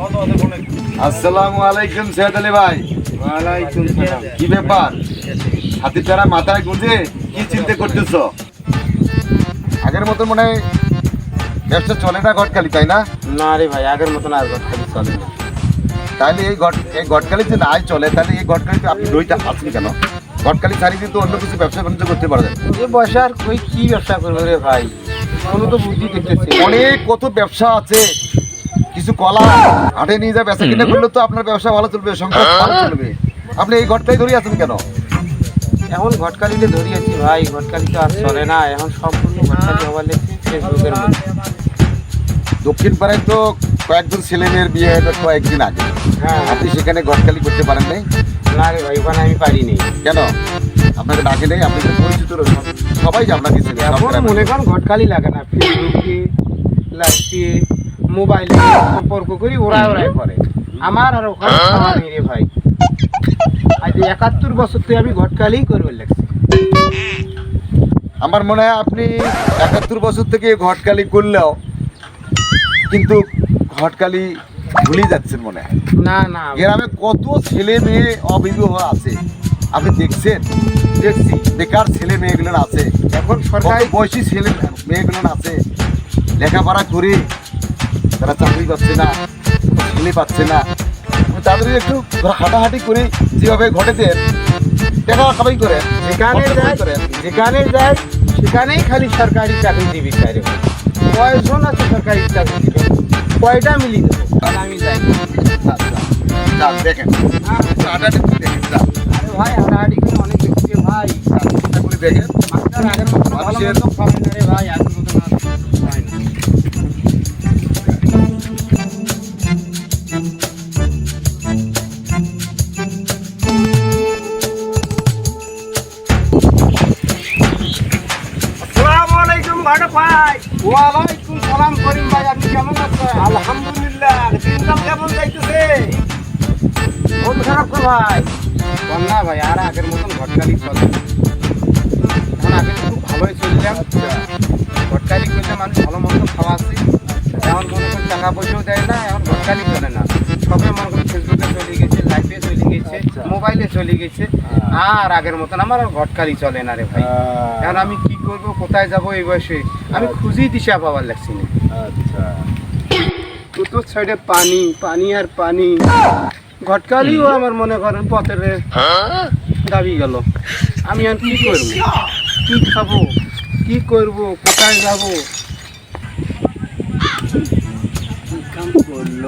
আসসালামু আলাইকুম সৈয়দ আলী ভাই। ওয়ালাইকুম সালাম। কি ব্যাপার? হাতির তারা মাথায় গুঁজে কি চিন্তা করতেছ? আগের মতো মনে হয় ব্যবসা চলে না ঘটকালি তাই না? না রে ভাই আগের মতন আর ঘটকালি চলে না। তাহলে এই ঘট এই ঘটকালি যে নাই চলে তাহলে এই ঘটকালিতে আপনি দইটা আছেন কেন? ঘটকালি ছাড়ি কিন্তু অন্য কিছু ব্যবসা বাণিজ্য করতে পারবেন। এ বয়সে আর কই কি ব্যবসা করবে রে ভাই? কোনো তো বুদ্ধি দেখতেছি। অনেক কত ব্যবসা আছে। কিছু কলা হাটে নিয়ে যা বেচা কিনা করলে তো আপনার ব্যবসা ভালো চলবে সংসার ভালো চলবে। আপনি এই ঘটকালি ধরে আছেন কেন? এখন ঘটকালিতে ধরিয়েছি ভাই ঘটকালি তো আর চলে না এখন সম্পূর্ণ ঘটকালি হওয়ার লেগেছে ফেসবুকের দক্ষিণ পাড়ায় তো কয়েকজন ছেলে মেয়ের বিয়ে হলো কয়েকদিন আগে। হ্যাঁ। আপনি সেখানে ঘটকালি করতে পারেন নাই? না রে ভাই ওখানে আমি পারিনি কেন? আপনাকে ডাকে নেই আপনি তো পরিচিত। সবাই যে আপনাকে মনে করেন ঘটকালি লাগে না। ফেসবুকে লাইভে মোবাইলে সম্পর্ক করি ওরা ওরাই করে। আমার আর ওখানে রে ভাই। আজ একাত্তর বছর থেকে আমি ঘটকালি করবে লাগছি আমার মনে হয় আপনি একাত্তর বছর থেকে ঘটকালি করলেও কিন্তু ঘটকালি ভুলে যাচ্ছেন মনে হয়। না না। গ্রামে কত ছেলে মেয়ে অবিবাহ আছে। আপনি দেখছেন? দেখছি বেকার ছেলে মেয়েগুলো আছে। এখন সরকারি বয়সী ছেলে মেয়েগুলো আছে। লেখাপড়া করে তারা চাকরি পাচ্ছে না ছেলে পাচ্ছে না। তাদের একটু হাঁটাহাঁটি করে যেভাবে ঘটে দেন টাকা কামাই করে। যেখানে যায় যেখানে যায় সেখানেই খালি সরকারি চাকরি দিবি চাইরে কয়জন আছে সরকারি চাকরি দিবে কয়টা মিলি দেবো? আমি যাই। দেখেন। আরে ভাই হাঁটাহাঁটি করে অনেক দেখছি ভাই। দেখেন। আগের মতো ভালো ভাই আগের মতো না। ওয়ালাইকুম সালাম করিম ভাই আপনি কেমন আছেন? আলহামদুলিল্লাহ। দিনকাল কেমন যাইতেছে? খারাপ তো ভাই। বন্যা ভাই আর আগের মতন ঘটকালি চলে এখন আগে খুব ভালোই চললাম ঘটকালি করলে মানুষ ভালো মন্দ খাওয়া আছে। এখন মনে করেন টাকা পয়সাও দেয় না এখন ঘটকালি চলে না। সবে মনে করেন ফেসবুকে চলে গেছে লাইভে চলে গেছে আচ্ছা। মোবাইলে চলে গেছে। আর আগের মতন আমার আর ঘটকালি চলে না রে ভাই। এখন আমি কি করব কোথায় যাব এই বয়সে? আমি খুঁজেই দিশা পাওয়ার লাগছি না। আচ্ছা। চতুর সাইডে পানি পানি আর পানি। ঘটকালিও আমার মনে করেন পথের দাবি গেল। আমি আর কি করব? কি খাব? কি করব? কোথায় যাব? কাম করল।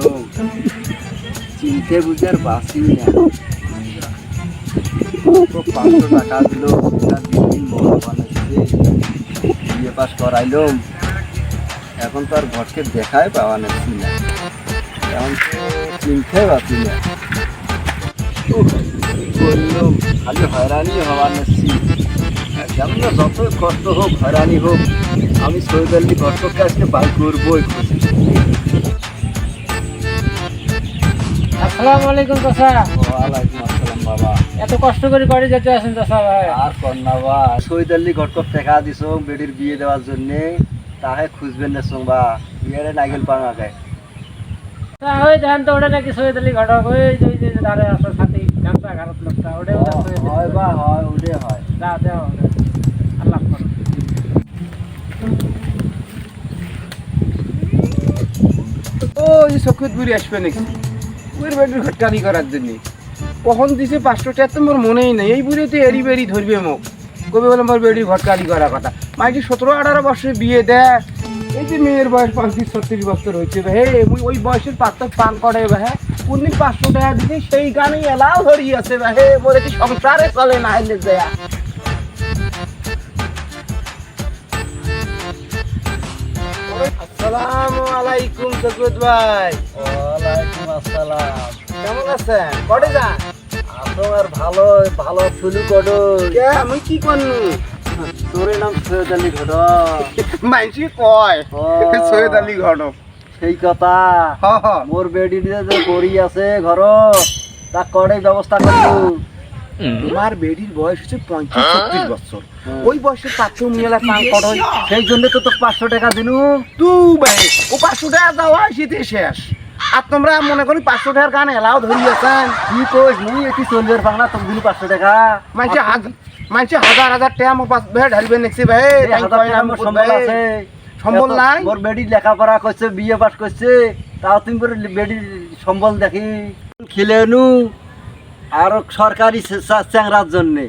চিনতে বুঝে আর বাসি না। পাঁচশো টাকা দিল বিয়ে পাস করাইলাম এখন তো আর ঘরকে দেখাই পাওয়া যাচ্ছি না এখন তো চিনতে পারছি না খালি হয়রানি হওয়ার নাচ্ছি যেমন যত কষ্ট হোক হয়রানি হোক আমি সৈদাল্লি ঘটককে আজকে বাই করবোই খুশি আসসালামু আলাইকুম চাচা। ওয়ালাইকুম আসসালাম। বাবা। এত কষ্ট করে করে যেতে ভাই? আর কন্যা বা শহীদ আলী ঘটক টাকা দিছ বেডির বিয়ে দেওয়ার জন্য। তাহে খুঁজবেন না বা। বিয়ারে নাগেল আগে। তা ওই ধান তো ওটা নাকি সৈয়দ আলী ঘটক। ওই যে ওই যে ধারে আসার সাথে গামছা ঘাড়ত লোকটা ওটাই হয় বা হয় ওটে হয়। যা দেও ওটা। আল্লাহ করো ও এই সখত বুড়ি আসবে নাকি? ওই বেটির ঘটকালি করার জন্য। কখন দিছে পাঁচশো টাকা তো মোর মনেই নেই। এই বুড়ি তো এড়ি বেড়ি ধরবে মোক। কবে বলে মোর বেটির ঘটকালি করার কথা। মাইটি সতেরো আঠারো বছরে বিয়ে দেয় এই যে মেয়ের বয়স পঁয়ত্রিশ ছত্রিশ বছর হয়েছে হে ওই বয়সের পাত্র পান করে হ্যাঁ কোনদিন পাঁচশো টাকা দিতে সেই গানেই এলাও ধরি আছে হে বলে কি সংসারে চলে না এলে দেয়া আসসালামু আলাইকুম সৈকত ভাই। ওয়ালাইকুম আসসালাম। কেমন আছেন? কটে যান। আপনার ভালো ভালো ফুলু কডো আমি কি করনু তোর নাম সৈয়দ আলী ঘটক। মাইনসি কয় সৈয়দ আলী ঘটক। সেই কথা। হ হ। মোর বেডি যে করি আছে ঘর তা করে ব্যবস্থা করব। তোমার বেডির বয়স হচ্ছে পঁয়ত্রিশ ছত্রিশ বছর। ওই বয়সে পাত্র মিয়ালা পান করো সেই জন্য তো তোকে পাঁচশো টাকা দিনু। তু ভাই। ও পাঁচশো টাকা দেওয়া শীতে শেষ। আর তোমরা মনে করি পাঁচশো টাকার গান এলাও ধরিয়েছেন কি কইস মুই এটি চলবে পাংনা তোর দিন পাঁচশো টাকা। মানছে হাজার হাজার হাজার টাকা আমার পাশ ভাই ঢালবে নেছি ভাই না মোর সম্বল আছে। সম্বল নাই? মোর বেডি লেখাপড়া করছে বিয়ে পাস করছে তাও তুমি বেডি সম্বল দেখি। খেলে নু আর সরকারি চ্যাংরার জন্যে।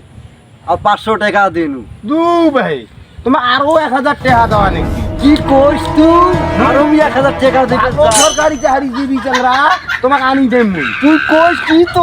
আর পাঁচশো টাকা দিনু। দু ভাই। তোমার আরও এক হাজার টাকা দেওয়া নাকি? কি কইস তুই? আরও এক হাজার টাকা দিতে আরও চাই। সরকারি চাকরি দিবি চাংরা তোমাকে আনি দেব তুই কইস কি তো?